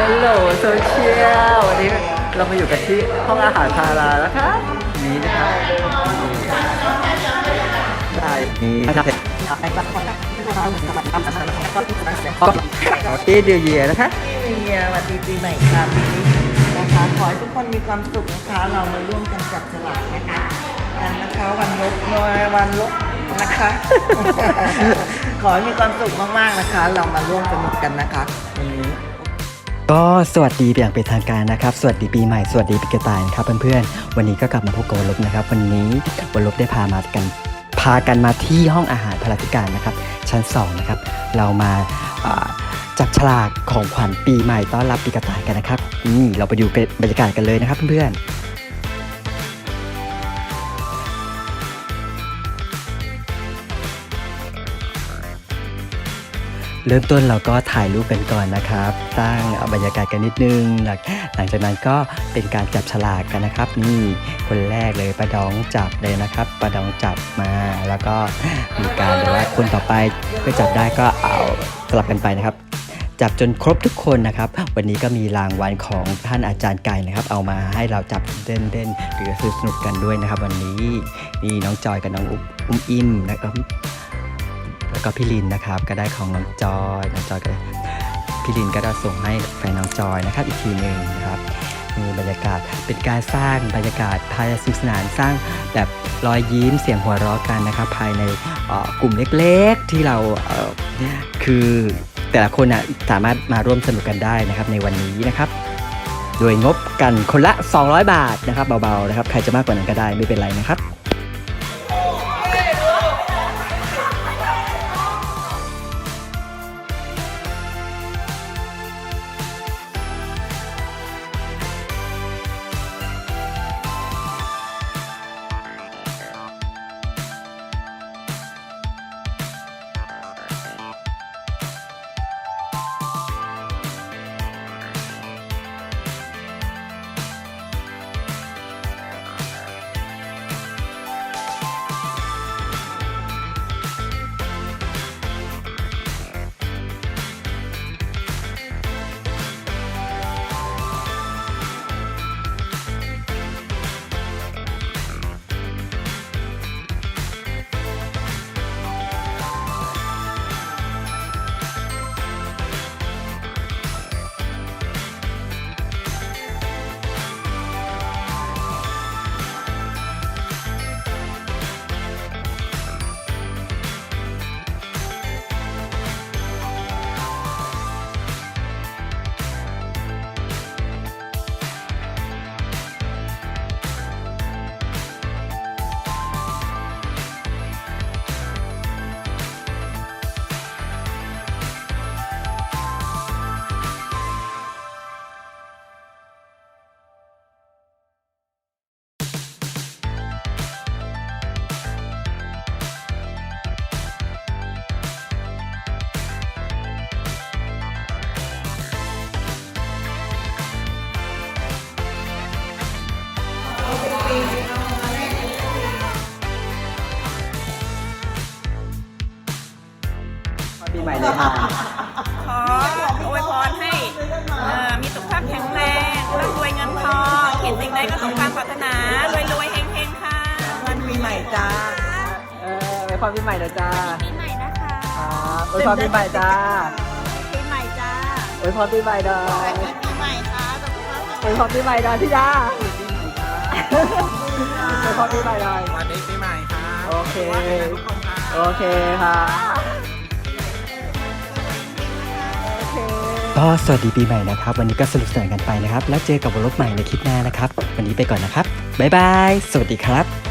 ฮัลโหลโซเชียลวันนี้เรามาอยู่กันที่ห้องอาหารพาราแล้วครับนี้นะครับได้นี่นะครับที่เดียวเยียนะคะปีเนียวันดีปีใหม่ค่ะปีนี้นะคะขอให้ทุกคนมีความสุขนะคะ เรามาร่วมกันจับฉลากนะคะกันนะคะวันลบน้อยวันลบนะคะ ขอให้มีความสุขมากๆนะคะ เรามาร่วมสนุกกันนะคะวันนี้ ก็สวัสดีอย่างเป็นทางการนะครับ สวัสดีปีใหม่สวัสดีปีกระต่ายนะครับเพื่อนๆวันนี้ก็กลับมาพบกับวลบนะครับ วันนี้วลบได้พามากัน พากันมาที่ห้องอาหารพลาธิการนะครับ ชั้น2นะครับเรามาอ่าจับฉลากของขวัญปีใหม่ต้อนรับปีกระต่ายกันนะครับนี่เราไปดูบรรยากาศกันเลยนะครับเพื่อนๆ เริ่มต้นเราก็ถ่ายรูปกันก่อนนะครับ สร้างบรรยากาศกันนิดนึง หลังจากนั้นก็เป็นการจับฉลากกันนะครับ นี่คนแรกเลยป้าดองจับเลยนะครับป้าดองจับมาแล้วก็มีการแบบว่าคนต่อไปก็จับได้ก็เอาสลับกันไปนะครับ จับจนครบทุกคนนะครับ วันนี้ก็มีรางวัลของท่านอาจารย์ไก่นะครับ เอามาให้เราจับเล่นเล่นหรือสนุกกันด้วยนะครับ วันนี้นี่น้องจอยกับน้องอุ๊บอุ้มอิ่มนะครับ แล้วก็พี่ลินนะครับก็ได้ของน้องจอยน้องจอยก็ได้พี่ลินก็ได้ส่งให้แฟนน้องจอยนะครับอีกทีหนึ่งนะครับมีบรรยากาศเป็นการสร้างบรรยากาศภายในสนุกสนานสร้างแบบรอยยิ้มเสียงหัวเราะกันนะครับ ภายในกลุ่มเล็กๆที่เราเคือแต่ละคนนะสามารถมาร่วมสนุกกันได้นะครับในวันนี้นะครับ โดยงบกันคนละ 200 บาทนะครับเบาๆนะครับ ใครจะมากกว่านั้นก็ได้ไม่เป็นไรนะครับ ปีใหม่เลยค่ะ ขออวยพรให้เอ่อมีสุขภาพแข็งแรงร่ำรวยเงินทองคิดสิ่งใดก็สมความปรารถนารวยรวยๆเฮงๆค่ะวันปีใหม่จ้า เออไปพรปีใหม่เลยจ้าปีใหม่นะคะครับไปพรปีใหม่จ้าปีใหม่จ้า ไปพรปีใหม่ดอยปีใหม่ค่ะสุขภาพไปพรปีใหม่ดอยพี่ยา เปพรปีใหม่ดอยวันนี้ปีใหม่ครับโอเคทุกคครับโอเคค่ะก็สวัสดีปีใหม่นะครับ วันนี้ก็สนุกสนานกันไปนะครับ แล้วเจอกับวอลลบใหม่ในคลิปหน้านะครับ วันนี้ไปก่อนนะครับ บ๊ายบาย สวัสดีครับ